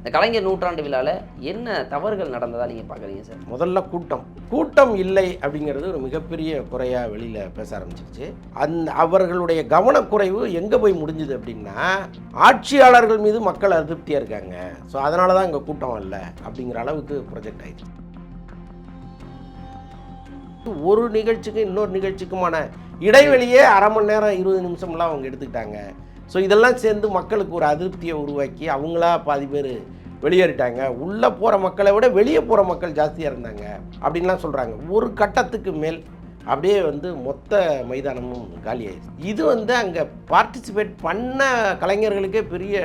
இந்த கலைஞர் நூற்றாண்டு விழாவில் என்ன தவறுகள் நடந்ததா நீங்கள் பார்க்குறீங்க சார்? முதல்ல கூட்டம். கூட்டம் இல்லை அப்படிங்கிறது ஒரு மிகப்பெரிய குறையாக வெளியில் பேச ஆரம்பிச்சிருச்சு. அந்த அவர்களுடைய கவனக்குறைவு எங்கே போய் முடிஞ்சுது அப்படின்னா ஆட்சியாளர்கள் மீது மக்கள் அதிருப்தியாக இருக்காங்க. ஸோ அதனால தான் இங்கே கூட்டம் இல்லை அப்படிங்கிற அளவுக்கு ப்ரொஜெக்ட் ஆயிடுச்சு. ஒரு நிகழ்ச்சிக்கும் இன்னொரு நிகழ்ச்சிக்குமான இடைவெளியே அரை மணி நேரம் இருபது நிமிஷம்லாம் அவங்க எடுத்துக்கிட்டாங்க. ஸோ இதெல்லாம் சேர்ந்து மக்களுக்கு ஒரு அதிருப்தியை உருவாக்கி அவங்களா பாதி பேர் வெளியேறிட்டாங்க. உள்ளே போகிற மக்களை விட வெளியே போகிற மக்கள் ஜாஸ்தியாக இருந்தாங்க அப்படின்லாம் சொல்கிறாங்க ஒரு கட்டத்துக்கு மேல் அப்படியே வந்து மொத்த மைதானமும் காலியாயிடுச்சு இது வந்து அங்கே பார்ட்டிசிபேட் பண்ண கலைஞர்களுக்கே பெரிய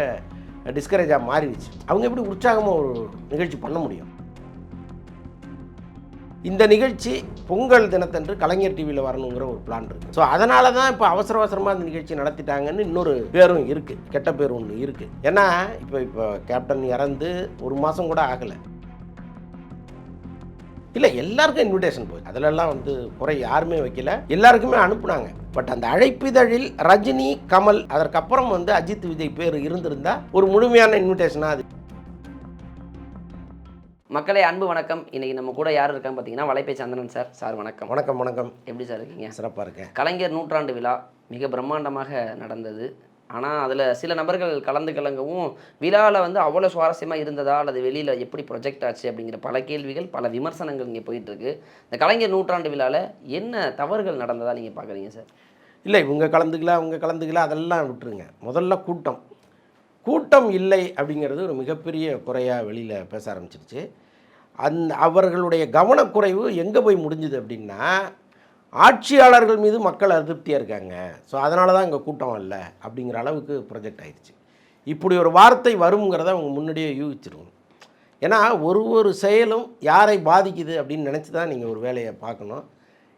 டிஸ்கரேஜாக மாறிடுச்சு. அவங்க எப்படி உற்சாகமாக ஒரு நிகழ்ச்சி பண்ண முடியும்? இந்த நிகழ்ச்சி பொங்கல் தினத்தன்று கலைஞர் டிவியில் வரணுங்கிற ஒரு பிளான் இருக்குது ஸோ அதனால தான் இப்போ அவசர அவசரமாக இந்த நிகழ்ச்சி நடத்திட்டாங்கன்னு இன்னொரு பேரும் இருக்குது கெட்ட பேர் ஒன்று இருக்குது ஏன்னா இப்போ இப்போ கேப்டன் இறந்து ஒரு மாதம் கூட ஆகலை. இல்லை எல்லாருக்கும் இன்விடேஷன் போய் அதிலெல்லாம் வந்து குறை யாருமே வைக்கல. எல்லாருக்குமே அனுப்புனாங்க. பட் அந்த அழைப்பிதழில் ரஜினி கமல் அதற்கப்புறம் வந்து அஜித் விஜய் பேர் இருந்திருந்தா ஒரு முழுமையான இன்விடேஷனாக அது மக்களே அன்பு வணக்கம். இன்னைக்கு நம்ம கூட யார் இருக்காங்க பார்த்தீங்கன்னா வலைப்பை சந்திரன் சார். சார் வணக்கம். வணக்கம் வணக்கம். எப்படி சார் இருக்கீங்க? சிறப்பாக இருக்கேன். கலைஞர் நூற்றாண்டு விழா மிக பிரம்மாண்டமாக நடந்தது. ஆனால் அதில் சில நபர்கள் கலந்து கலங்கவும் விழாவில் வந்து அவ்வளோ சுவாரஸ்யமாக இருந்ததா அல்லது வெளியில் எப்படி ப்ரொஜெக்ட் ஆச்சு அப்படிங்கிற பல கேள்விகள் பல விமர்சனங்கள் இங்கே போயிட்டுருக்கு. இந்த கலைஞர் நூற்றாண்டு விழாவில் என்ன தவறுகள் நடந்ததா நீங்கள் பார்க்குறீங்க சார்? இல்லை இவங்க கலந்துக்கல அவங்க கலந்துக்கல அதெல்லாம் விட்டுருங்க. முதல்ல கூட்டம். கூட்டம் இல்லை அப்படிங்கிறது ஒரு மிகப்பெரிய குறையாக வெளியில் பேச ஆரம்பிச்சிருச்சு. அந்த அவர்களுடைய கவனக்குறைவு எங்கே போய் முடிஞ்சுது அப்படின்னா ஆட்சியாளர்கள் மீது மக்கள் அதிருப்தியாக இருக்காங்க. ஸோ அதனால தான் இங்கே கூட்டம் இல்லை அப்படிங்கிற அளவுக்கு ப்ரொஜெக்ட் ஆயிடுச்சு. இப்படி ஒரு வார்த்தை வருங்கிறத அவங்க முன்னாடியே யூகிச்சிருக்கணும். ஏன்னா ஒரு ஒரு செயலும் யாரை பாதிக்குது அப்படின்னு நினச்சி தான் நீங்கள் ஒரு வேலையை பார்க்கணும்.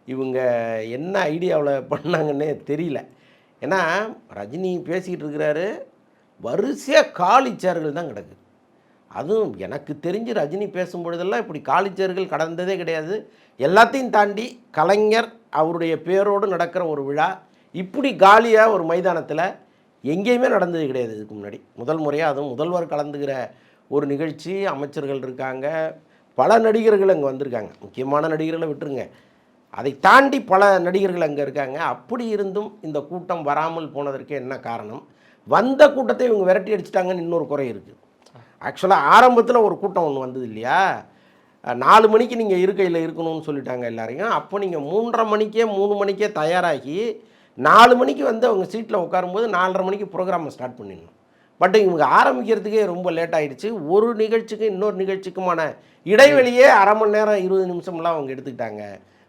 இவங்க என்ன ஐடியாவில் பண்ணாங்கன்னே தெரியல. ஏன்னா ரஜினி பேசிக்கிட்டு இருக்கிறாரு. வரிசையாக காலி சேர்கள் தான் கிடக்குது அதுவும் எனக்கு தெரிஞ்சு ரஜினி பேசும்பொழுதெல்லாம் இப்படி காலிச்சர்கள் கடந்ததே கிடையாது. எல்லாத்தையும் தாண்டி கலைஞர் அவருடைய பேரோடு நடக்கிற ஒரு விழா இப்படி காலியாக ஒரு மைதானத்தில் எங்கேயுமே நடந்தது கிடையாது இதுக்கு முன்னாடி. முதல் முறையாக அதுவும் முதல்வர் கலந்துக்கிற ஒரு நிகழ்ச்சி அமைச்சர்கள் இருக்காங்க பல நடிகர்கள் அங்கே வந்திருக்காங்க. முக்கியமான நடிகர்களை விட்டுருங்க. அதை தாண்டி பல நடிகர்கள் அங்கே இருக்காங்க. அப்படி இருந்தும் இந்த கூட்டம் வராமல் போனதற்கு என்ன காரணம்? வந்த கூட்டத்தை இவங்க விரட்டி அடிச்சிட்டாங்கன்னு இன்னொரு குறை இருக்குது ஆக்சுவலாக ஆரம்பத்தில் ஒரு கூட்டம் ஒன்று வந்தது இல்லையா? நாலு மணிக்கு நீங்கள் இருக்கையில் இருக்கணும்னு சொல்லிட்டாங்க எல்லாரையும். அப்போ நீங்கள் மூன்றரை மணிக்கே மூணு மணிக்கே தயாராகி நாலு மணிக்கு வந்து அவங்க சீட்டில் உட்காரும்போது நாலரை மணிக்கு ப்ரோக்ராமை ஸ்டார்ட் பண்ணிடணும். பட் இவங்க ஆரம்பிக்கிறதுக்கே ரொம்ப லேட் ஆகிடுச்சு ஒரு நிகழ்ச்சிக்கும் இன்னொரு நிகழ்ச்சிக்குமான இடைவெளியே அரை மணி நேரம் இருபது நிமிஷம்லாம் அவங்க எடுத்துக்கிட்டாங்க.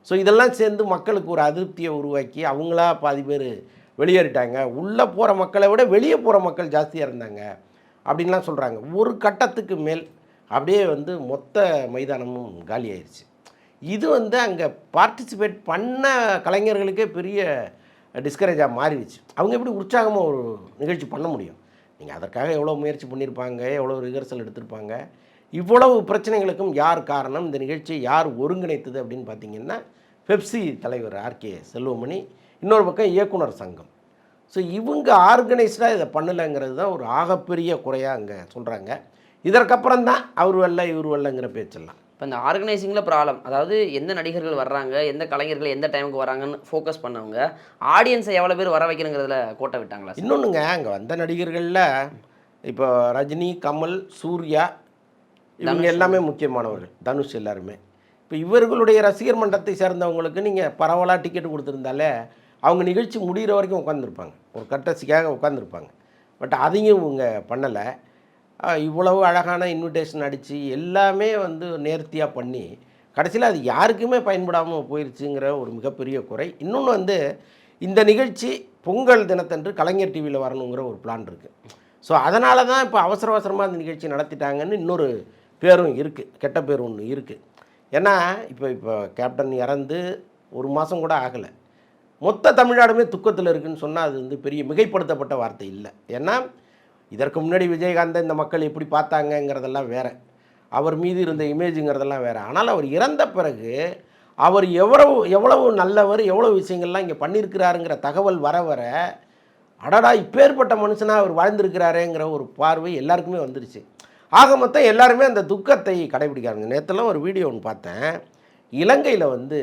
ஸோ இதெல்லாம் சேர்ந்து மக்களுக்கு ஒரு அதிருப்தியை உருவாக்கி அவங்களா பாதி பேர் வெளியேறிட்டாங்க. உள்ளே போகிற மக்களை விட வெளியே போகிற மக்கள் ஜாஸ்தியாக இருந்தாங்க. அப்படின்லாம் சொல்கிறாங்க ஒரு கட்டத்துக்கு மேல் அப்படியே வந்து மொத்த மைதானமும் காலியாயிருச்சு இது வந்து அங்கே பார்ட்டிசிபேட் பண்ண கலைஞர்களுக்கே பெரிய டிஸ்கரேஜாக மாறிடுச்சு. அவங்க எப்படி உற்சாகமாக ஒரு நிகழ்ச்சி பண்ண முடியும்? நீங்கள் அதற்காக எவ்வளோ முயற்சி பண்ணியிருப்பாங்க எவ்வளோ ரிஹர்சல் எடுத்திருப்பாங்க? இவ்வளவு பிரச்சனைகளுக்கும் யார் காரணம்? இந்த நிகழ்ச்சியை யார் ஒருங்கிணைத்தது அப்படின்னு பார்த்தீங்கன்னா பெப்சி தலைவர் ஆர்கே செல்வமணி இன்னொரு பக்கம் இயக்குனர் சங்கம். ஸோ இவங்க ஆர்கனைஸ்டாக இதை பண்ணலைங்கிறது தான் ஒரு ஆகப்பெரிய குறையாக அங்கே சொல்கிறாங்க இதற்கப்புறம் தான் அவர் வரல இவர் வரலங்கிற பேச்செல்லாம் இப்போ இந்த ஆர்கனைசிங்கில் ப்ராப்ளம் அதாவது எந்த நடிகர்கள் வர்றாங்க எந்த கலைஞர்கள் எந்த டைமுக்கு வராங்கன்னு ஃபோக்கஸ் பண்ணவங்க ஆடியன்ஸை எவ்வளோ பேர் வர வைக்கணுங்கிறதுல கோட்டை விட்டாங்களா? இன்னொன்றுங்க அங்கே வந்த நடிகர்களில் இப்போ ரஜினி கமல் சூர்யா இவங்க. எல்லாமே முக்கியமானவர்கள் தனுஷ் எல்லாருமே இப்போ இவர்களுடைய ரசிகர் மன்றத்தை சேர்ந்தவங்களுக்கு நீங்கள் பரவலாக டிக்கெட் கொடுத்துருந்தாலே அவங்க நிகழ்ச்சி முடிகிற வரைக்கும் உட்காந்துருப்பாங்க. ஒரு கட்டசிக்காக உட்காந்துருப்பாங்க. பட் அதையும் இவங்க பண்ணலை. இவ்வளவு அழகான இன்விடேஷன் அடித்து எல்லாமே வந்து நேர்த்தியாக பண்ணி கடைசியில் அது யாருக்குமே பயன்படாமல் போயிடுச்சுங்கிற ஒரு மிகப்பெரிய குறை. இன்னொன்று வந்து இந்த நிகழ்ச்சி பொங்கல் தினத்தன்று கலைஞர் டிவியில் வரணுங்கிற ஒரு பிளான் இருக்குது ஸோ அதனால தான் இப்போ அவசர அவசரமாக அந்த நிகழ்ச்சி நடத்திட்டாங்கன்னு இன்னொரு பேரும் இருக்குது கெட்ட பேர் ஒன்று இருக்குது ஏன்னா இப்போ இப்போ கேப்டன் இறந்து ஒரு மாதம் கூட ஆகலை. மொத்த தமிழ்நாடுமே துக்கத்தில் இருக்குன்னு சொன்னால் அது வந்து பெரிய மிகைப்படுத்தப்பட்ட வார்த்தை இல்லை. ஏன்னா இதற்கு முன்னாடி விஜயகாந்தை இந்த மக்கள் எப்படி பார்த்தாங்கங்கிறதெல்லாம் வேறு. அவர் மீது இருந்த இமேஜுங்கிறதெல்லாம் வேறு. ஆனால் அவர் இறந்த பிறகு அவர் எவ்வளவு எவ்வளவு நல்லவர் எவ்வளவு விஷயங்கள்லாம் இங்கே பண்ணியிருக்கிறாருங்கிற தகவல் வர வர அடடா இப்பேற்பட்ட மனுஷனாக அவர் வாழ்ந்திருக்கிறாரேங்கிற ஒரு பார்வை எல்லாருக்குமே வந்துருச்சு. ஆக மொத்தம் எல்லாருமே அந்த துக்கத்தை கடைபிடிக்கிறாங்க. நேற்றுலாம் ஒரு வீடியோ ஒன்று பார்த்தேன். இலங்கையில் வந்து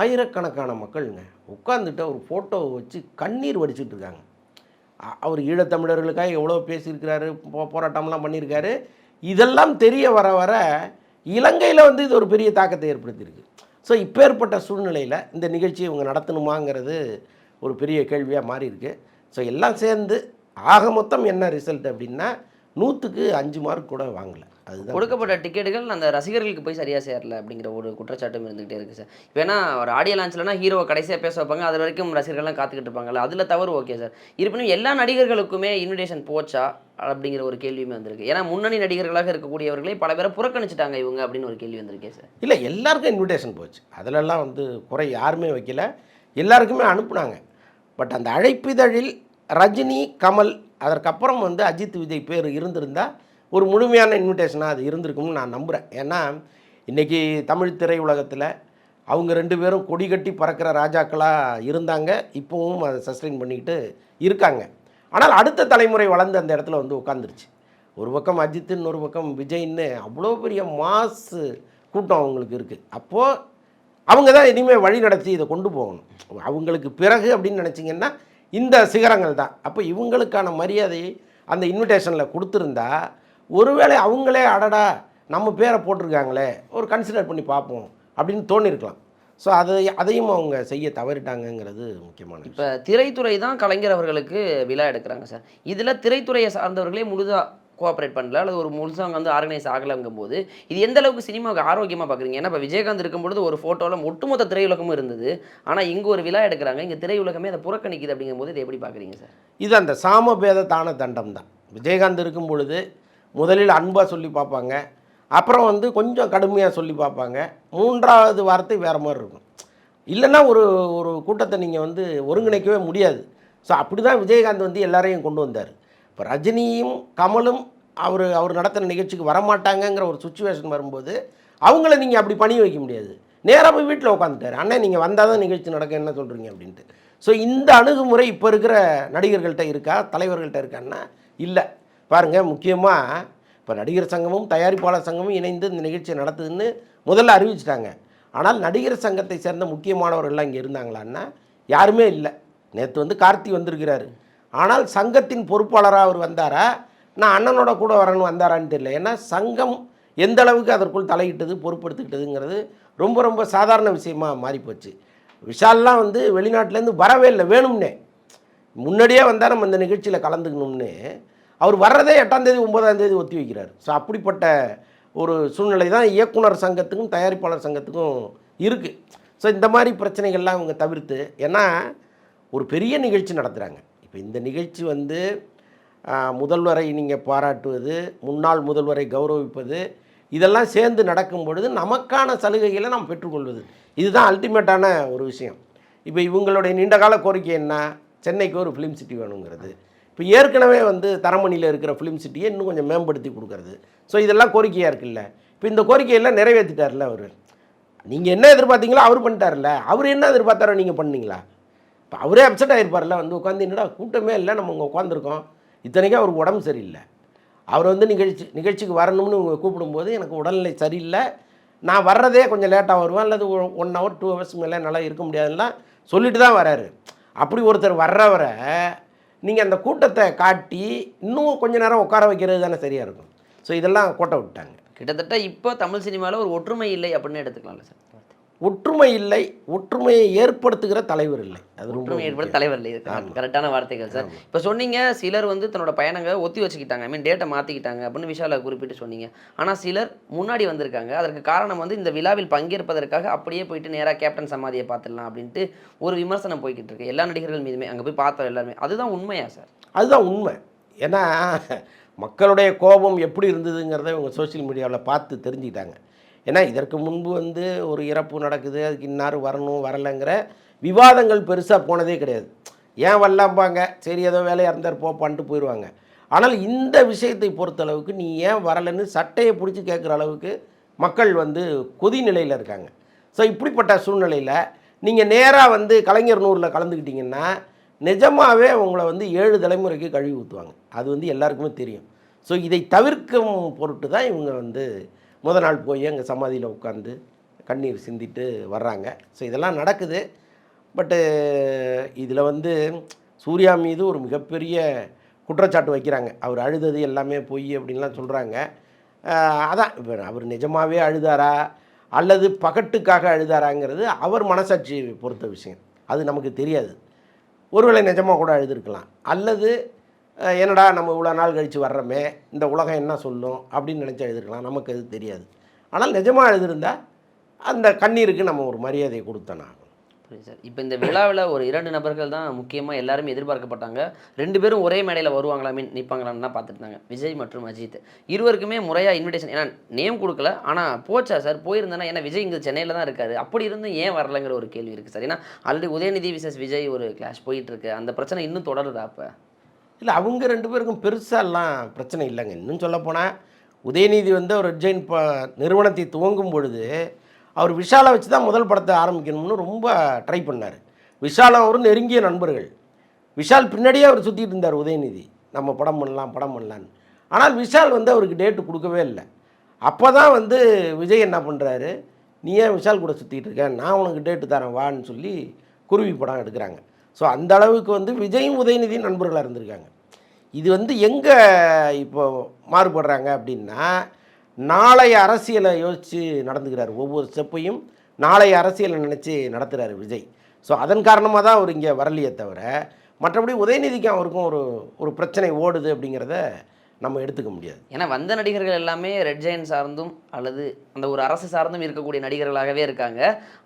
ஆயிரக்கணக்கான மக்களுங்க உட்காந்துட்டு ஒரு ஃபோட்டோவை வச்சு கண்ணீர் வடிச்சுட்டு இருக்காங்க. அவர் ஈழத்தமிழர்களுக்காக எவ்வளோ பேசியிருக்கிறாரு போ- போராட்டம்லாம் பண்ணியிருக்காரு. இதெல்லாம் தெரிய வர வர இலங்கையில் வந்து இது ஒரு பெரிய தாக்கத்தை ஏற்படுத்தியிருக்கு. ஸோ இப்பேற்பட்ட சூழ்நிலையில் இந்த நிகழ்ச்சியை இவங்க நடத்தணுமாங்கிறது ஒரு பெரிய கேள்வியாக மாறி இருக்கு ஸோ எல்லாம் சேர்ந்து ஆக மொத்தம் என்ன ரிசல்ட் அப்படின்னா நூற்றுக்கு அஞ்சு மார்க் கூட வாங்கலை. அதுதான் கொடுக்கப்பட்ட டிக்கெட்டுகள் அந்த ரசிகர்களுக்கு போய் சரியாக சேரல அப்படிங்கிற ஒரு குற்றச்சாட்டும் இருந்துகிட்டே இருக்குது சார். இப்போ ஏன்னா ஒரு ஆடியோ லான்ச்லனா ஹீரோவை கடைசியாக பேச வைப்பாங்க. அது வரைக்கும் ரசிகர்கள்லாம் காத்துக்கிட்டு இருப்பாங்கல்ல அதில் தவறு ஓகே சார். இருப்பினும் எல்லா நடிகர்களுக்குமே இன்விடேஷன் போச்சா அப்படிங்கிற ஒரு கேள்வியுமே வந்திருக்கு. ஏன்னா முன்னணி நடிகர்களாக இருக்கக்கூடியவர்களே பல பேரை புறக்கணிச்சிட்டாங்க இவங்க அப்படின்னு ஒரு கேள்வி வந்திருக்கே சார். இல்லை எல்லாருக்கும் இன்விடேஷன் போச்சு. அதிலெல்லாம் வந்து குறை யாருமே வைக்கல. எல்லாருக்குமே அனுப்புனாங்க. பட் அந்த அழைப்பிதழில் ரஜினி கமல் அதற்கப்புறம் வந்து அஜித் விஜய் பேர் இருந்திருந்தால் ஒரு முழுமையான இன்விடேஷனாக அது இருந்திருக்கும்னு நான் நம்புகிறேன் ஏன்னா இன்றைக்கி தமிழ் திரையுலகத்தில் அவங்க ரெண்டு பேரும் கொடி கட்டி பறக்கிற ராஜாக்களாக இருந்தாங்க. இப்போவும் அதை சஸ்டெயின் பண்ணிக்கிட்டு இருக்காங்க. ஆனால் அடுத்த தலைமுறை வளர்ந்து அந்த இடத்துல வந்து உட்காந்துருச்சு ஒரு பக்கம் அஜித்து இன்னொரு பக்கம் விஜய்ன்னு அவ்வளோ பெரிய மாசு கூட்டம் அவங்களுக்கு இருக்குது அப்போது அவங்க தான் இனிமேல் வழி நடத்தி இதை கொண்டு போகணும். அவங்களுக்கு பிறகு அப்படின்னு நினச்சிங்கன்னா இந்த சிகரங்கள் தான். அப்போ இவங்களுக்கான மரியாதையை அந்த இன்விடேஷனில் கொடுத்துருந்தா ஒருவேளை அவங்களே அடடா நம்ம பேரை போட்டிருக்காங்களே ஒரு கன்சிடர் பண்ணி பார்ப்போம் அப்படின்னு தோணியிருக்கலாம் ஸோ அதை அதையும் அவங்க செய்ய தவறிட்டாங்கங்கிறது முக்கியமான இப்போ திரைத்துறை தான் கலைஞர் அவர்களுக்கு விழா எடுக்கிறாங்க சார். இதில் திரைத்துறையை சார்ந்தவர்களே முழுதாக கோஆப்ரேட் பண்ணல அல்லது ஒரு முழுசாக வந்து ஆர்கனைஸ் ஆகலைங்கும் போது இது எந்த அளவுக்கு சினிமாவுக்கு ஆரோக்கியமாக பார்க்குறீங்க ஏன்னா இப்போ விஜயகாந்த் இருக்கும்பொழுது ஒரு ஃபோட்டோவில் ஒட்டுமொத்த திரையுலகமும் இருந்தது. ஆனால் இங்கே ஒரு விழா எடுக்கிறாங்க. இங்கே திரையுலகமே அதை புறக்கணிக்குது அப்படிங்கும்போது இதை எப்படி பார்க்குறீங்க சார்? இது அந்த சாமபேத தான தண்டம் தான். விஜயகாந்த் இருக்கும் பொழுது முதலில் அன்பாக சொல்லி பார்ப்பாங்க. அப்புறம் வந்து கொஞ்சம் கடுமையாக சொல்லி பார்ப்பாங்க. மூன்றாவது வார்த்தை வேறு மாதிரி இருக்கும். இல்லைன்னா ஒரு ஒரு கூட்டத்தை நீங்கள் வந்து ஒருங்கிணைக்கவே முடியாது. ஸோ அப்படி தான் விஜயகாந்த் வந்து எல்லாரையும் கொண்டு வந்தார். இப்போ ரஜினியும் கமலும் அவர் அவர் நடத்தின நிகழ்ச்சிக்கு வரமாட்டாங்கங்கிற ஒரு சுச்சுவேஷன் வரும்போது அவங்கள நீங்கள் அப்படி பணி வைக்க முடியாது. நேராக போய் வீட்டில் உட்காந்துட்டார் அண்ணன் நீங்கள் வந்தால் தான் நிகழ்ச்சி நடக்க என்ன சொல்கிறீங்க அப்படின்ட்டு. ஸோ இந்த அணுகுமுறை இப்போ இருக்கிற நடிகர்கள்ட்ட இருக்கா? தலைவர்கள்ட்ட இருக்கான்னா? இல்லை. பாருங்கள் முக்கியமாக இப்போ நடிகர் சங்கமும் தயாரிப்பாளர் சங்கமும் இணைந்து இந்த நிகழ்ச்சியை நடத்துதுன்னு முதல்ல அறிவிச்சிட்டாங்க. ஆனால் நடிகர் சங்கத்தை சேர்ந்த முக்கியமானவர்கள்லாம் இங்கே இருந்தாங்களான்னா யாருமே இல்லை. நேற்று வந்து கார்த்தி வந்திருக்கிறாரு. ஆனால் சங்கத்தின் பொறுப்பாளராக அவர் வந்தாரா? நான் அண்ணனோட கூட வரேன்னு வந்தாரான்னு தெரியல. ஏன்னா சங்கம் எந்த அளவுக்கு அதற்குள் தலையிட்டது பொறுப்படுத்திக்கிட்டதுங்கிறது ரொம்ப ரொம்ப சாதாரண விஷயமாக மாறிப்போச்சு. விஷால்லாம் வந்து வெளிநாட்டிலேருந்து வரவே இல்லை வேணும்னே. முன்னாடியே வந்தால் நம்ம இந்த நிகழ்ச்சியில் கலந்துக்கணும்னு அவர் வர்றதே எட்டாம் தேதி ஒன்பதாம் தேதி ஒத்தி வைக்கிறார். ஸோ அப்படிப்பட்ட ஒரு சூழ்நிலை தான் இயக்குனர் சங்கத்துக்கும் தயாரிப்பாளர் சங்கத்துக்கும் இருக்குது ஸோ இந்த மாதிரி பிரச்சனைகள்லாம் அவங்க தவிர்த்து ஏன்னா ஒரு பெரிய நிகழ்ச்சி நடத்துகிறாங்க இப்போ இந்த நிகழ்ச்சி வந்து முதல்வரை நீங்கள் பாராட்டுவது முன்னாள் முதல்வரை கௌரவிப்பது இதெல்லாம் சேர்ந்து நடக்கும் பொழுது நமக்கான சலுகைகளை நாம் பெற்றுக்கொள்வது. இதுதான் அல்டிமேட்டான ஒரு விஷயம். இப்போ இவங்களுடைய நீண்டகால கோரிக்கை என்ன? சென்னைக்கு ஒரு ஃபிலிம் சிட்டி வேணுங்கிறது. இப்போ ஏற்கனவே வந்து தரமணியில் இருக்கிற ஃபிலிம் சிட்டியை இன்னும் கொஞ்சம் மேம்படுத்தி கொடுக்கறது. ஸோ இதெல்லாம் கோரிக்கையாக இருக்குல்ல. இப்போ இந்த கோரிக்கையெல்லாம் நிறைவேற்றிட்டார்ல அவர். நீங்கள் என்ன எதிர்பார்த்தீங்களோ அவர் பண்ணிட்டார்ல அவர் என்ன எதிர்பார்த்தாரோ நீங்கள் பண்ணீங்களா? இப்போ அவரே அப்செட் ஆகிருப்பார்ல வந்து உட்காந்து என்னடா கூட்டமே இல்லை நம்ம இங்கே உட்காந்துருக்கோம் இத்தனைக்கும் அவருக்கு உடம்பு சரியில்லை. அவர் வந்து நிகழ்ச்சி நிகழ்ச்சிக்கு வரணும்னு இவங்க கூப்பிடும்போது எனக்கு உடல்நிலை சரியில்லை. நான் வர்றதே கொஞ்சம் லேட்டாக வருவேன். அல்லது ஒன் ஹவர் டூ ஹவர்ஸ் மேலே நல்லா இருக்க முடியாதுலாம் சொல்லிட்டு தான் வராரு. அப்படி ஒருத்தர் வர்றவரை நீங்கள் அந்த கூட்டத்தை காட்டி இன்னும் கொஞ்ச நேரம் உட்கார வைக்கிறது தானே சரியாக இருக்கும். ஸோ இதெல்லாம் கோட்டை விட்டாங்க. கிட்டத்தட்ட இப்போ தமிழ் சினிமாவில் ஒரு ஒற்றுமை இல்லை அப்படின்னு எடுத்துக்கலாம்ல சார்? ஒற்றுமை இல்லை ஒற்றுமையை ஏற்படுத்துகிற தலைவர் இல்லை. அது ஒற்றுமை ஏற்பட முக்கியம். தலைவர் இல்லை. கரெக்டான வார்த்தைகள் சார். இப்போ சொன்னீங்க சிலர் வந்து தன்னோட பயணங்களை ஒத்தி வச்சுக்கிட்டாங்க. ஐ மீன் டேட்டை மாற்றிக்கிட்டாங்க அப்படின்னு விஷாலை குறிப்பிட்டு சொன்னீங்க. ஆனால் சிலர் முன்னாடி வந்திருக்காங்க. அதற்கு காரணம் வந்து இந்த விழாவில் பங்கேற்பதற்காக அப்படியே போயிட்டு நேராக கேப்டன் சமாதியை பார்த்துடலாம் அப்படின்ட்டு ஒரு விமர்சனம் போய்கிட்டு இருக்கு. எல்லா நடிகர்கள் மீதுமே. அங்கே போய் பார்த்தோம் எல்லாருமே. அதுதான் உண்மையா சார்? அதுதான் உண்மை. ஏன்னா மக்களுடைய கோபம் எப்படி இருந்ததுங்கிறத இவங்க சோஷியல் மீடியாவில் பார்த்து தெரிஞ்சுக்கிட்டாங்க. ஏன்னா இதற்கு முன்பு வந்து ஒரு இறப்பு நடக்குது அதுக்கு இன்னார் வரணும் வரலைங்கிற விவாதங்கள் பெருசாக போனதே கிடையாது. ஏன் வரலாம்பாங்க? சரி ஏதோ வேலையாக இருந்தார் போப்பான்ட்டு போயிடுவாங்க ஆனால் இந்த விஷயத்தை பொறுத்தளவுக்கு நீ ஏன் வரலைன்னு சட்டையை பிடிச்சி கேட்குற அளவுக்கு மக்கள் வந்து கொதி நிலையில் இருக்காங்க. ஸோ இப்படிப்பட்ட சூழ்நிலையில் நீங்கள் நேராக வந்து கலைஞர் நூறில் கலந்துக்கிட்டிங்கன்னா நிஜமாகவே உங்களை வந்து ஏழு தலைமுறைக்கு கழுவி ஊற்றுவாங்க அது வந்து எல்லாருக்குமே தெரியும். ஸோ இதை தவிர்க்கும் பொருட்டு தான் இவங்க வந்து முத நாள் போய் அங்கே சமாதியில் உட்காந்து கண்ணீர் சிந்திட்டு வர்றாங்க. ஸோ இதெல்லாம் நடக்குது. பட்டு இதில் வந்து சூர்யா மீது ஒரு மிகப்பெரிய குற்றச்சாட்டு வைக்கிறாங்க. அவர் அழுதது எல்லாமே பொய் அப்படின்லாம் சொல்கிறாங்க அதான் இப்போ அவர் நிஜமாகவே அழுதாரா? அல்லது பகட்டுக்காக அழுதாராங்கிறது அவர் மனசாட்சி பொறுத்த விஷயம். அது நமக்கு தெரியாது. ஒருவேளை நிஜமாக கூட அழுதுருக்கலாம். அல்லது என்னடா நம்ம இவ்வளோ நாள் கழித்து வர்றோமே இந்த உலகம் என்ன சொல்லும் அப்படின்னு நினச்சி எழுதிருக்கலாம். நமக்கு அது தெரியாது. ஆனால் நிஜமாக எழுதிருந்தா அந்த கண்ணீருக்கு நம்ம ஒரு மரியாதையை கொடுத்தோம் சார். இப்போ இந்த விழாவில் ஒரு இரண்டு நபர்கள் தான் முக்கியமாக எல்லாருமே எதிர்பார்க்கப்பட்டாங்க. ரெண்டு பேரும் ஒரே மேடையில் வருவாங்களா மீன் நிற்பாங்களான்னு தான் பார்த்துட்டு இருந்தாங்க விஜய் மற்றும் அஜித். இருவருக்குமே முறையாக இன்விடேஷன் ஏன்னா நேம் கொடுக்கல ஆனால் போச்சா சார்? போயிருந்தேன்னா ஏன்னா விஜய் இங்கே சென்னையில் தான் இருக்காரு. அப்படி இருந்தும் ஏன் வரலங்கிற ஒரு கேள்வி இருக்குது சார். ஏன்னா ஆல்ரெடி உதயநிதி விசஸ் விஜய் ஒரு கிளாஷ் போயிட்டுருக்கு. அந்த பிரச்சனை இன்னும் தொடருதா அப்போ? இல்லை அவங்க ரெண்டு பேருக்கும் பெருசாலாம் பிரச்சனை இல்லைங்க. இன்னும் சொல்லப்போனால் உதயநிதி வந்து அவர் ரெட்ஜைன் ப நிறுவனத்தை துவங்கும் பொழுது அவர் விஷாலை வச்சு தான் முதல் படத்தை ஆரம்பிக்கணும்னு ரொம்ப ட்ரை பண்ணார். விஷாலும் அவரும் நெருங்கிய நண்பர்கள். விஷால் பின்னாடியே அவர் சுற்றிட்டு இருந்தார் உதயநிதி. நம்ம படம் பண்ணலாம் படம் பண்ணலான்னு ஆனால் விஷால் வந்து அவருக்கு டேட்டு கொடுக்கவே இல்லை. அப்போ தான் வந்து விஜய் என்ன பண்ணுறாரு நீ ஏன் விஷால் கூட சுற்றிட்டு இருக்க? நான் உனக்கு டேட்டு தரேன் வான்னு சொல்லி குருவி படம் எடுக்கிறாங்க. ஸோ அந்த அளவுக்கு வந்து விஜயும் உதயநிதியும் நண்பர்களாக இருந்திருக்காங்க. இது வந்து எங்கே இப்போ மாறுபடுறாங்க அப்படின்னா நாளைய அரசியலை யோசித்து நடந்துக்கிறார். ஒவ்வொரு ஸ்டெப்பையும் நாளைய அரசியலை நினச்சி நடத்துகிறாரு விஜய். ஸோ அதன் காரணமாக தான் அவர் இங்கே வரலையே தவிர மற்றபடி உதயநிதிக்கும் அவருக்கும் ஒரு ஒரு பிரச்சனை ஓடுது அப்படிங்கிறத நம்ம எடுத்துக்க முடியாது. ஏன்னா வந்த நடிகர்கள் எல்லாமே ரெட் ஜெயின் சார்ந்தும் அல்லது அந்த ஒரு அரசு சார்ந்தும் இருக்கக்கூடிய நடிகர்களாகவே இருக்காங்க.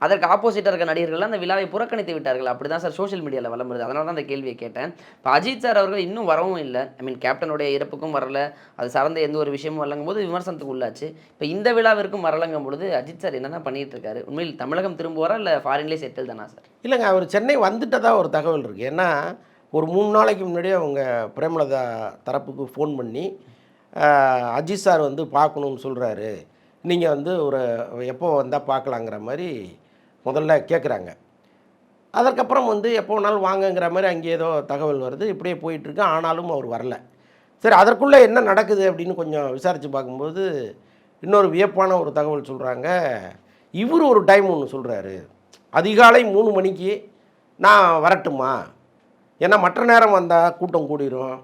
அதற்கு ஆப்போசிட்டாக இருக்க நடிகர்கள் அந்த விழாவை புறக்கணித்து விட்டார்கள். அப்படி தான் சார் சோஷியல் மீடியாவில் வளம் வருது அதனால தான் அந்த கேள்வியை கேட்டேன். இப்போ அஜித் சார் அவர்கள் இன்னும் வரவும் இல்லை. ஐ மீன் கேப்டனுடைய இறப்புக்கும் வரல. அது சார்ந்த எந்த ஒரு விஷயமும் வரலங்கும் போது விமர்சனத்துக்கு உள்ளாச்சு. இப்போ இந்த விழாவிற்கும் வரலங்கும் பொழுது அஜித் சார் என்ன பண்ணிட்டு இருக்காரு? உண்மையில் தமிழகம் திரும்புவாரா இல்லை ஃபாரின்லேயே செட்டில் தானா சார்? இல்லைங்க அவர் சென்னை வந்துட்டதா ஒரு தகவல் இருக்குது ஏன்னா ஒரு மூணு நாளைக்கு முன்னாடியே அவங்க பிரேமலதா தரப்புக்கு ஃபோன் பண்ணி அஜித் சார் வந்து பார்க்கணுன்னு சொல்கிறாரு நீங்கள் வந்து ஒரு எப்போ வந்தால் பார்க்கலாங்கிற மாதிரி முதல்ல கேட்குறாங்க அதற்கப்புறம் வந்து எப்போ வேணாலும் வாங்கங்கிற மாதிரி அங்கே ஏதோ தகவல் வருது. இப்படியே போயிட்டுருக்கு. ஆனாலும் அவர் வரல. சரி அதற்குள்ளே என்ன நடக்குது அப்படின்னு கொஞ்சம் விசாரித்து பார்க்கும்போது இன்னொரு வியப்பான ஒரு தகவல் சொல்கிறாங்க இவர் ஒரு டைம் ஒன்று சொல்கிறாரு அதிகாலை மூணு மணிக்கு நான் வரட்டுமா? ஏன்னா மற்ற நேரம் வந்தால் கூட்டம் கூடிரும்.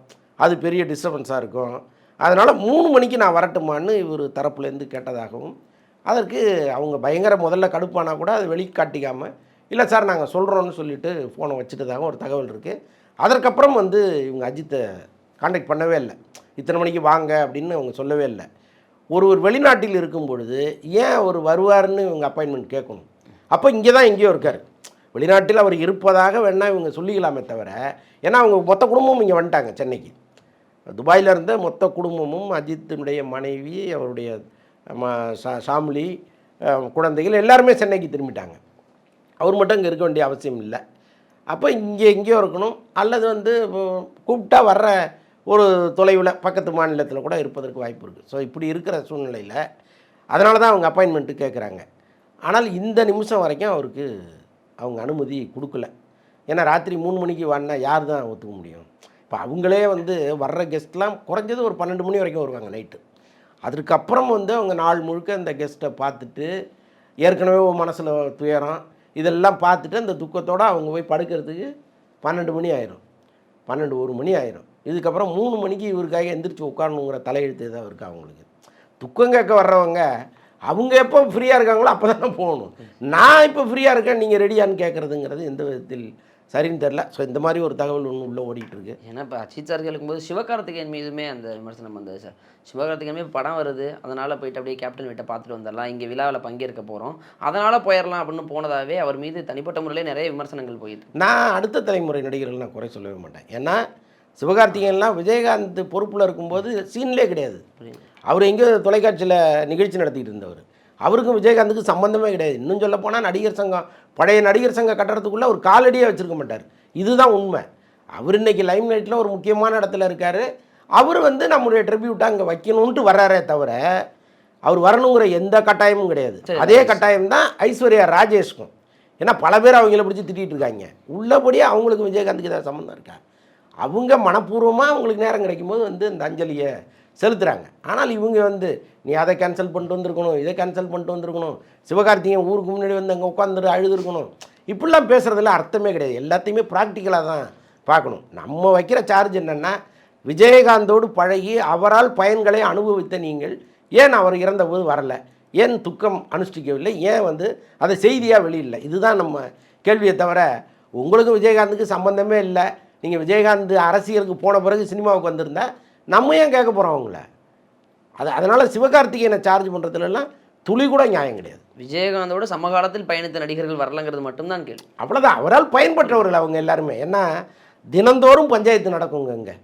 அது பெரிய டிஸ்டர்பன்ஸாக இருக்கும். அதனால் மூணு மணிக்கு நான் வரட்டுமான்னு இவர் தரப்புலேருந்து கேட்டதாகவும் அதற்கு அவங்க பயங்கர முதல்ல கடுப்பானா கூட அதை வெளிக்காட்டிக்காமல் இல்லை சார் நாங்கள் சொல்கிறோன்னு சொல்லிட்டு ஃபோனை வச்சுட்டதாக ஒரு தகவல் இருக்குது அதற்கப்புறம் வந்து இவங்க அஜித்தை காண்டாக்ட் பண்ணவே இல்லை. இத்தனை மணிக்கு வாங்க அப்படின்னு அவங்க சொல்லவே இல்லை. ஒருவர் வெளிநாட்டில் இருக்கும் பொழுது ஏன் அவர் வருவார்னு இவங்க அப்பாயின்மெண்ட் கேட்கணும். அப்போ இங்கே தான் எங்கேயோ இருக்கார். வெளிநாட்டில் அவர் இருப்பதாக வேணால் இவங்க சொல்லிக்கலாமே தவிர ஏன்னா அவங்க மொத்த குடும்பமும் இங்கே வந்துட்டாங்க சென்னைக்கு. துபாயில் இருந்த மொத்த குடும்பமும் அஜித்தினுடைய மனைவி அவருடைய ம- சா- குழந்தைகள் எல்லாருமே சென்னைக்கு திரும்பிட்டாங்க. அவர் மட்டும் இங்கே இருக்க வேண்டிய அவசியம் இல்லை. அப்போ இங்கே எங்கேயோ இருக்கணும். அல்லது வந்து கூப்பிட்டா வர்ற ஒரு தொலைவில் பக்கத்து மாநிலத்தில் கூட இருப்பதற்கு வாய்ப்பு இருக்குது ஸோ இப்படி இருக்கிற சூழ்நிலையில் அதனால தான் அவங்க அப்பாயின்மெண்ட்டு கேட்குறாங்க ஆனால் இந்த நிமிஷம் வரைக்கும் அவருக்கு அவங்க அனுமதி கொடுக்கல. ஏன்னா ராத்திரி மூணு மணிக்கு வான்னா யார் தான் ஒத்துக்க முடியும்? இப்போ அவங்களே வந்து வர்ற கெஸ்ட்லாம் குறைஞ்சது ஒரு பன்னெண்டு மணி வரைக்கும் வருவாங்க நைட்டு அதுக்கப்புறம் வந்து அவங்க நாள் முழுக்க அந்த கெஸ்ட்டை பார்த்துட்டு ஏற்கனவே மனசில் துயரம் இதெல்லாம் பார்த்துட்டு அந்த துக்கத்தோடு அவங்க போய் படுக்கிறதுக்கு பன்னெண்டு மணி ஆயிரும். பன்னெண்டு ஒரு மணி ஆயிரும். இதுக்கப்புறம் மூணு மணிக்கு இவருக்காக எந்திரிச்சு உட்காரணுங்கிற தலையெழுத்து தான் இருக்குது அவங்களுக்கு? துக்கம் கேட்க வர்றவங்க அவங்க எப்போ ஃப்ரீயாக இருக்காங்களோ அப்போ தானே போகணும். நான் இப்போ ஃப்ரீயாக இருக்கேன் நீங்கள் ரெடியான்னு கேட்குறதுங்கிறது எந்த விதத்தில் சரின்னு தெரில ஸோ இந்த மாதிரி ஒரு தகவல் ஒன்று உள்ளே ஓடிட்டு இருக்கு ஏன்னா இப்போ அஜித் சார் கேட்கும்போது சிவகார்த்திகேயன் மீதுமே அந்த விமர்சனம் வந்தது சார் சிவகார்த்திகேயன் மீது படம் வருது. அதனால் போயிட்டு அப்படியே கேப்டன் வீட்டை பார்த்துட்டு வந்துடலாம். இங்கே விழாவில் பங்கேற்க போகிறோம் அதனால் போயிடலாம் அப்படின்னு போனதாகவே அவர் மீது தனிப்பட்ட முறையில் நிறைய விமர்சனங்கள் இருக்கு. நான் அடுத்த தலைமுறை நடிகர்கள் நான் குறை சொல்லவே மாட்டேன். ஏன்னா சிவகார்த்திகேயன்லாம் விஜயகாந்த் பொறுப்பில் இருக்கும்போது சீன்லேயே கிடையாது. அவர் எங்கேயோ தொலைக்காட்சியில் நிகழ்ச்சி நடத்திட்டு இருந்தவர். அவருக்கும் விஜயகாந்துக்கும் சம்பந்தமே கிடையாது. இன்னும் சொல்ல போனால் நடிகர் சங்கம் பழைய நடிகர் சங்க கட்டடத்துக்குள்ளே ஒரு காலடியே வச்சுருக்க மாட்டார். இதுதான் உண்மை. அவர் இன்னைக்கு லைம் லைட்டில் ஒரு முக்கியமான இடத்துல இருக்கார். அவர் வந்து நம்முடைய ட்ரிபியூட்டை அங்கே வைக்கணுன்ட்டு வர்றாரே தவிர அவர் வரணுங்கிற எந்த கட்டாயமும் கிடையாது. அதே கட்டாயம் தான் ஐஸ்வர்யா ராஜேஷ்க்கும். ஏன்னா பல பேர் அவங்கள பிடிச்சி திட்டிகிட்டு இருக்காங்க. உள்ளபடியே அவங்களுக்கு விஜயகாந்துக்கு ஏதாவது சம்மந்தம் இருக்கா? அவங்க மனப்பூர்வமாக அவங்களுக்கு நேரம் கிடைக்கும்போது வந்து இந்த அஞ்சலியை செலுத்துகிறாங்க ஆனால் இவங்க வந்து நீ அதை கேன்சல் பண்ணிட்டு வந்திருக்கணும் இதை கேன்சல் பண்ணிட்டு வந்திருக்கணும் சிவகார்த்திகேயன் ஊருக்கு முன்னாடி வந்து அங்கே உட்காந்துட்டு அழுதுருக்கணும். இப்படிலாம் பேசுகிறதுல அர்த்தமே கிடையாது. எல்லாத்தையுமே ப்ராக்டிக்கலாக தான் பார்க்கணும். நம்ம வைக்கிற சார்ஜ் என்னென்னா விஜயகாந்தோடு பழகி அவரால் பயன்களை அனுபவித்த நீங்கள் ஏன் அவர் இறந்தபோது வரல? ஏன் துக்கம் அனுஷ்டிக்கவில்லை? ஏன் வந்து அதை செய்தியாக வெளியில்லை இதுதான் நம்ம கேள்வியை தவிர உங்களுக்கும் விஜயகாந்துக்கு சம்பந்தமே இல்லை. நீங்கள் விஜயகாந்த் அரசியலுக்கு போன பிறகு சினிமாவுக்கு வந்திருந்தால் நம்ம ஏன் கேட்க போகிறோம் அவங்கள? அது அதனால் சிவகார்த்திகேயனை சார்ஜ் பண்ணுறதுலலாம் துளி கூட நியாயம் கிடையாது. விஜயகாந்தோட சமகாலத்தில் பயணித்த நடிகர்கள் வரலங்கிறது மட்டும்தான் கேள்வி. அவ்வளோதான் அவரால் பயன்பெற்றவர்கள் அவங்க எல்லாருமே. ஏன்னா தினந்தோறும் பஞ்சாயத்து நடக்குங்க இங்கே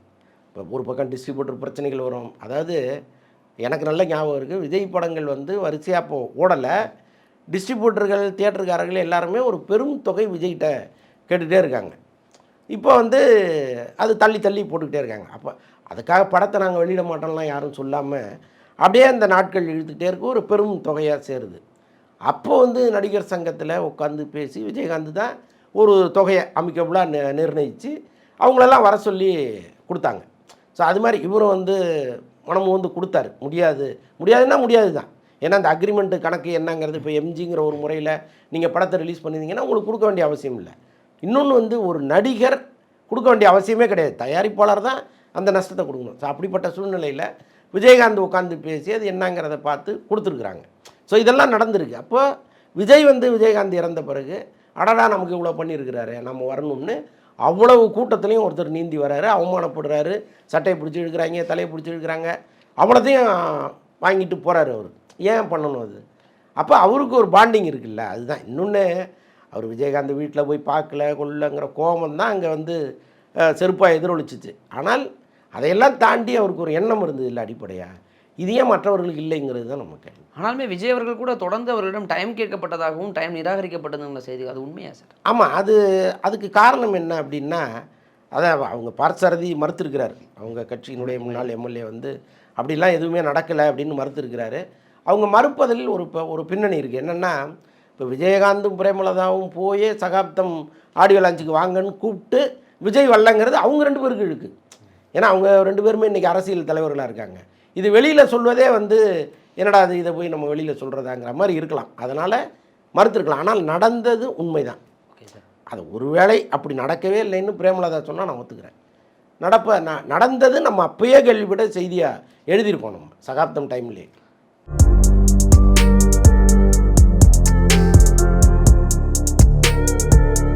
இப்போ ஒரு பக்கம் டிஸ்ட்ரிபியூட்டர் பிரச்சனைகள் வரும். அதாவது எனக்கு நல்ல ஞாபகம் இருக்குது விஜய் படங்கள் வந்து வரிசையாக இப்போ ஓடலை. டிஸ்ட்ரிபியூட்டர்கள் தியேட்டருக்காரர்கள் எல்லாருமே ஒரு பெரும் தொகை விஜய்கிட்ட கேட்டுகிட்டே இருக்காங்க. இப்போ வந்து அது தள்ளி தள்ளி போட்டுக்கிட்டே இருக்காங்க. அப்போ அதுக்காக படத்தை நாங்கள் வெளியிட மாட்டோம்லாம் யாரும் சொல்லாமல் அப்படியே அந்த நாட்கள் இழுத்துக்கிட்டே இருக்க. ஒரு பெரும் தொகையாக சேருது. அப்போ வந்து நடிகர் சங்கத்தில் உட்காந்து பேசி விஜயகாந்த் தான் ஒரு தொகையை அமிக்கபுளாக நிர்ணயித்து அவங்களெல்லாம் வர சொல்லி கொடுத்தாங்க. ஸோ அது மாதிரி இவரும் வந்து மனமும் வந்து கொடுத்தாரு. முடியாது. முடியாதுன்னா முடியாது தான். ஏன்னா அந்த அக்ரிமெண்ட்டு கணக்கு என்னங்கிறது இப்போ எம்ஜிங்கிற ஒரு முறையில் நீங்கள் படத்தை ரிலீஸ் பண்ணியிருந்தீங்கன்னா உங்களுக்கு கொடுக்க வேண்டிய அவசியம் இல்லை. இன்னொன்று வந்து ஒரு நடிகர் கொடுக்க வேண்டிய அவசியமே கிடையாது. தயாரிப்பாளர் தான் அந்த நஷ்டத்தை கொடுக்கணும். ஸோ அப்படிப்பட்ட சூழ்நிலையில் விஜயகாந்த் உட்காந்து பேசி அது என்னங்கிறத பார்த்து கொடுத்துருக்குறாங்க. ஸோ இதெல்லாம் நடந்திருக்கு. அப்போ விஜய் வந்து விஜயகாந்த் இறந்த பிறகு அடடா நமக்கு இவ்வளோ பண்ணியிருக்கிறாரு நம்ம வரணும்னு அவ்வளவு கூட்டத்துலேயும் ஒருத்தர் நீந்தி வராரு அவமானப்படுறாரு சட்டையை பிடிச்சி இழுக்கிறாங்க தலையை பிடிச்சி இழுக்கிறாங்க அவ்வளோத்தையும் வாங்கிட்டு போகிறாரு அவர். ஏன் பண்ணணும் அது? அப்போ அவருக்கு ஒரு பாண்டிங் இருக்குல்ல அதுதான். இன்னொன்று அவர் விஜயகாந்த் வீட்டில் போய் பார்க்கல கொள்ளங்கிற கோபம் தான் அங்கே வந்து செருப்பாக எதிரொலிச்சிச்சு. ஆனால் அதையெல்லாம் தாண்டி அவருக்கு ஒரு எண்ணம் இருந்தது இல்லை அடிப்படையாக இது ஏன் மற்றவர்களுக்கு இல்லைங்கிறது தான் நம்ம கேள்வி. ஆனாலுமே விஜய் அவர்கள் கூட தொடர்ந்து அவர்களிடம் டைம் கேட்கப்பட்டதாகவும் டைம் நிராகரிக்கப்பட்டதுங்கிற செய்தி அது உண்மையா சார் ஆமாம் அது அதுக்கு காரணம் என்ன அப்படின்னா அதான் அவங்க பார்த்தசாரதி மறுத்திருக்கிறார். அவங்க கட்சியினுடைய முன்னாள் எம்எல்ஏ வந்து அப்படிலாம் எதுவுமே நடக்கலை அப்படின்னு மறுத்திருக்கிறாரு. அவங்க மறுப்பதில் ஒரு ப- ஒரு பின்னணி இருக்குது என்னென்னா இப்போ விஜயகாந்தும் பிரேமலதாவும் போயே சகாப்தம் ஆடியோ லான்ச்சுக்கு வாங்கன்னு கூப்பிட்டு விஜய் வரலங்கிறது அவங்க ரெண்டு பேருக்கு இழுக்கு. ஏன்னா அவங்க ரெண்டு பேருமே இன்றைக்கி அரசியல் தலைவர்களாக இருக்காங்க. இது வெளியில் சொல்வதே வந்து என்னடா அது இதை போய் நம்ம வெளியில் சொல்கிறதாங்கிற மாதிரி இருக்கலாம். அதனால் மறுத்திருக்கலாம். ஆனால் நடந்தது உண்மைதான். Okay sir. அது ஒருவேளை அப்படி நடக்கவே இல்லைன்னு பிரேமலதா சொன்னால் நான் ஒத்துக்கிறேன். நடப்ப ந நடந்தது நம்ம அப்பயே கேள்விப்பட்ட செய்தியாக எழுதியிருக்கோம் நம்ம சகாப்தம் டைம்லேயே